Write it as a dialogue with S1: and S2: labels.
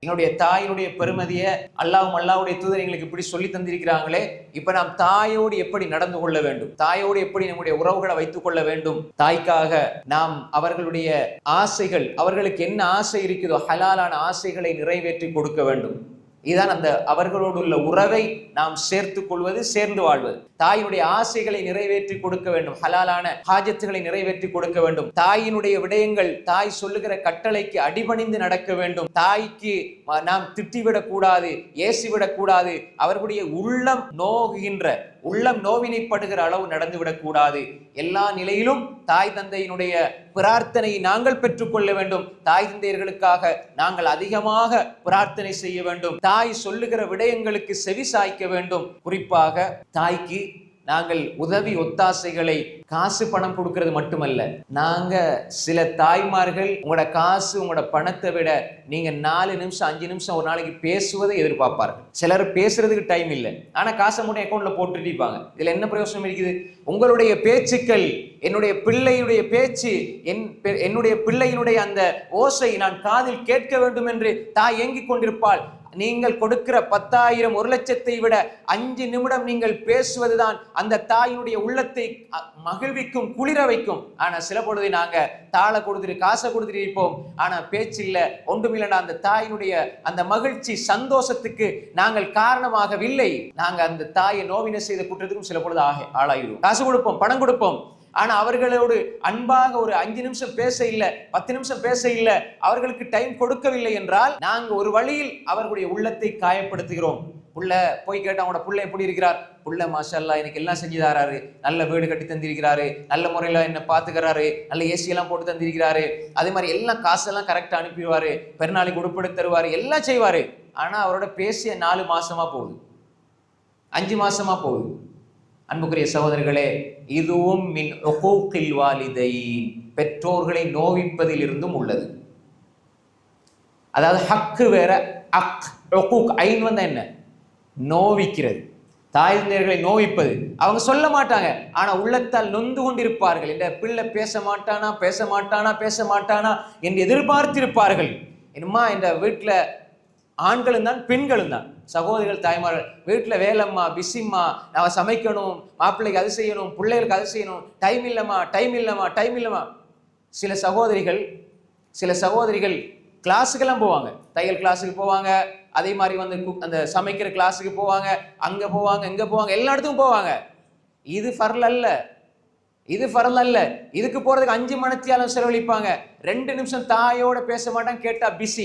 S1: எங்களுடைய தாயினுடைய பெருமதியை அல்லாவும் அல்லாவுடைய தூதர் எங்களுக்கு இப்படி சொல்லி தந்திருக்கிறாங்களே இப்ப நாம் தாயோடு எப்படி நடந்து கொள்ள வேண்டும்? தாயோடு எப்படி நம்முடைய உறவுகளை வைத்துக் கொள்ள வேண்டும்? தாய்க்காக நாம் அவர்களுடைய ஆசைகள் அவர்களுக்கு என்ன ஆசை இருக்குதோ ஹலாலான ஆசைகளை நிறைவேற்றி கொடுக்க வேண்டும். இதுதான் அந்த அவர்களோடு உள்ள உறவை நாம் சேர்த்து கொள்வது சேர்ந்து வாழ்வது. தாயினுடைய ஆசைகளை நிறைவேற்றி கொடுக்க வேண்டும். ஹலாலான ஹாஜத்துகளை நிறைவேற்றி கொடுக்க வேண்டும். தாயினுடைய விடயங்கள் தாய் சொல்லுகிற கட்டளைக்கு அடிபணிந்து நடக்க வேண்டும். தாய்க்கு நாம் திட்டிவிடக் கூடாது ஏசிவிடக் கூடாது. அவர்களுடைய உள்ளம் நோகுகின்ற உள்ளம் நோவினைப்படுகிற அளவு நடந்துவிடக் கூடாது. எல்லா நிலையிலும் தாய் தந்தையினுடைய பிரார்த்தனையை நாங்கள் பெற்றுக்கொள்ள வேண்டும். தாய் தந்தையர்களுக்காக நாங்கள் அதிகமாக பிரார்த்தனை செய்ய வேண்டும். தாய் சொல்லுகிற விடயங்களுக்கு செவி சாய்க்க வேண்டும். குறிப்பாக தாய்க்கு நாங்கள் உதவி ஒத்தாசைகளை காசு பணம் கொடுக்கறது மட்டுமல்ல. நாங்க சில தாய்மார்கள் உங்களோட காசு உங்களோட பணத்தை விட நீங்க நாலு நிமிஷம் அஞ்சு நிமிஷம் ஒரு நாளைக்கு பேசுவதை எதிர்பார்ப்பார்கள். சிலர் பேசுறதுக்கு டைம் இல்லை. ஆனா காசை மட்டும் அக்கௌண்ட்ல போட்டுட்டிருப்பாங்க. இதுல என்ன பிரயோசனம் இருக்குது? உங்களுடைய பேச்சுக்கள் என்னுடைய பிள்ளையுடைய பேச்சு என் என்னுடைய பிள்ளையினுடைய அந்த ஓசை நான் காதில் கேட்க வேண்டும் என்று தாய் ஏங்கிக் கொண்டிருப்பாள். நீங்கள் கொடுக்கிற பத்தாயிரம் ஒரு லட்சத்தை விட அஞ்சு நிமிடம் நீங்கள் பேசுவதுதான் அந்த தாயினுடைய உள்ளத்தை அ, மகிழ்விக்கும் குளிர வைக்கும். ஆனா சில பொழுது நாங்க தாளை கொடுத்துட்டு காசை கொடுத்துட்டு இருப்போம். ஆனா பேச்சு இல்ல ஒன்றுமில்லனா அந்த தாயினுடைய அந்த மகிழ்ச்சி சந்தோஷத்துக்கு நாங்கள் காரணமாகவில்லை. நாங்க அந்த தாயை நோவினை செய்த குற்றத்துக்கும் சில பொழுது ஆக ஆளாயிடுவோம் காசு கொடுப்போம் பணம் கொடுப்போம். ஆனா அவர்களோடு அன்பாக ஒரு அஞ்சு நிமிஷம் பேச இல்லை பத்து நிமிஷம் பேச இல்லை அவர்களுக்கு டைம் கொடுக்கவில்லை என்றால் நாங்க ஒரு வழியில் அவர்களுடைய உள்ளத்தை காயப்படுத்துகிறோம். புள்ள போய் கேட்டா அவனோட புள்ள எப்படி இருக்கிறார்? புள்ள மாஷல்லா எனக்கு எல்லாம் செஞ்சு தராரு. நல்ல வீடு கட்டி தந்திருக்கிறாரு. நல்ல முறையில் என்னை பார்த்துக்கிறாரு நல்ல ஏசியெல்லாம் போட்டு தந்திருக்கிறாரு. அதே மாதிரி எல்லாம் காசெல்லாம் கரெக்டாக அனுப்பிடுவார். பெருநாளைக்கு உடுப்பெடுத்து தருவார். எல்லாம் செய்வார். ஆனால் அவரோட பேசிய நாலு மாதமாக போகுது. அஞ்சு மாதமாக போகுது. அன்புக்குரிய சகோதரர்களே இதுவும் மின் உகூக்கில் வாலிதைன் பெற்றோர்களை நோவிப்பதில் இருந்தும் உள்ளது. அதாவது ஹக்கு வேற அக் உகூக் ஐன் வந்தா என்ன? நோவிக்கிறது. தாய் தந்தையர்களை நோவிப்பது. அவங்க சொல்ல மாட்டாங்க. ஆனா உள்ளத்தால் நொந்து கொண்டிருப்பார்கள். இந்த பிள்ளை பேச மாட்டானா பேச மாட்டானா பேச மாட்டானா என்று எதிர்பார்த்திருப்பார்கள். என்னம்மா இந்த வீட்டில் ஆண்களும் தான் பெண்களும் தான் சகோதரிகள் தாய்மார்கள் வீட்டில் வேலைம்மா பிஸிம்மா நான் சமைக்கணும் மாப்பிள்ளைக்கு அது செய்யணும் பிள்ளைகளுக்கு அது செய்யணும் டைம் இல்லைம்மா டைம் இல்லைம்மா டைம் இல்லைம்மா. சில சகோதரிகள் சில சகோதரிகள் கிளாஸுக்கெல்லாம் போவாங்க. தையல் கிளாஸுக்கு போவாங்க அதே மாதிரி வந்து அந்த சமைக்கிற கிளாஸுக்கு போவாங்க அங்கே போவாங்க இங்கே போவாங்க எல்லா இடத்துக்கும் போவாங்க. இது ஃபர்ல அல்ல. இது ஃபரல் அல்ல. இதுக்கு போகிறதுக்கு அஞ்சு மணித்தியாலம் செலவழிப்பாங்க. ரெண்டு நிமிஷம் தாயோட பேச மாட்டாங்க கேட்டால் பிஸி